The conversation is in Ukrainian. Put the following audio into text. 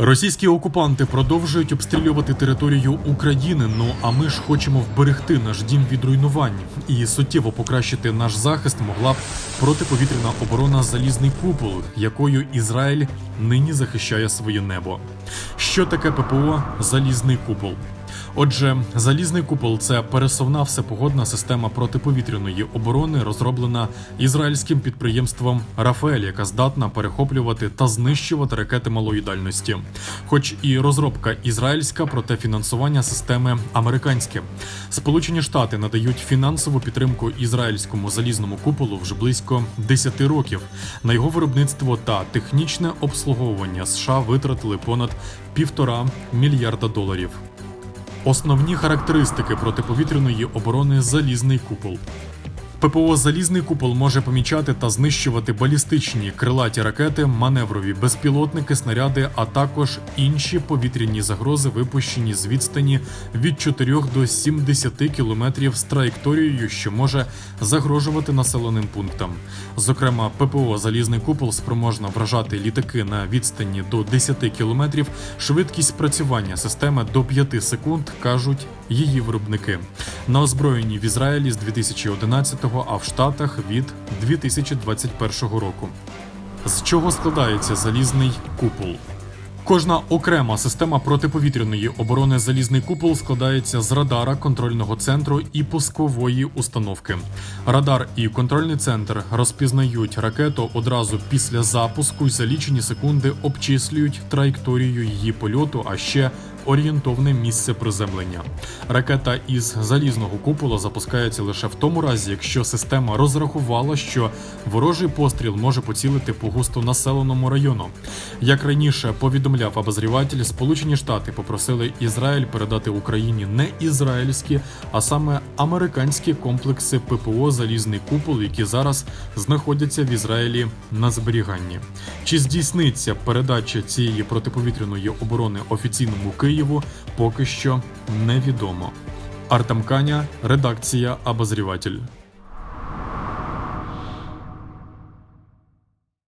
Російські окупанти продовжують обстрілювати територію України. Ну а ми ж хочемо вберегти наш дім від руйнувань і суттєво покращити наш захист могла б протиповітряна оборона залізний купол, якою Ізраїль нині захищає своє небо. Що таке ППО Залізний купол? Отже, залізний купол це пересувна всепогодна система протиповітряної оборони, розроблена ізраїльським підприємством Рафаель, яка здатна перехоплювати та знищувати ракети малої дальності. Хоч і розробка ізраїльська, проте фінансування системи американське. Сполучені Штати надають фінансову підтримку ізраїльському залізному куполу вже близько 10 років. На його виробництво та технічне обслуговування США витратили понад півтора мільярда доларів. Основні характеристики протиповітряної оборони залізний купол. ППО Залізний купол може помічати та знищувати балістичні крилаті ракети, маневрові безпілотники, снаряди, а також інші повітряні загрози, випущені з відстані від 4 до 70 кілометрів з траєкторією, що може загрожувати населеним пунктам. Зокрема, ППО Залізний купол спроможна вражати літаки на відстані до 10 кілометрів. Швидкість спрацювання системи до 5 секунд кажуть її виробники. На озброєнні в Ізраїлі з 2011-го, а в Штатах від 2021 року. З чого складається залізний купол? Кожна окрема система протиповітряної оборони залізний купол складається з радара, контрольного центру і пускової установки. Радар і контрольний центр розпізнають ракету одразу після запуску і за лічені секунди обчислюють траєкторію її польоту, а ще орієнтовне місце приземлення. Ракета із залізного купола запускається лише в тому разі, якщо система розрахувала, що ворожий постріл може поцілити по густонаселеному району. Як раніше повідомляв обозріватель, Сполучені Штати попросили Ізраїль передати Україні не ізраїльські, а саме американські комплекси ППО Залізний купол, які зараз знаходяться в Ізраїлі на зберіганні. Чи здійсниться передача цієї протиповітряної оборони офіційному Києву, поки що невідомо. Артем Каня, редакція Обозріватель.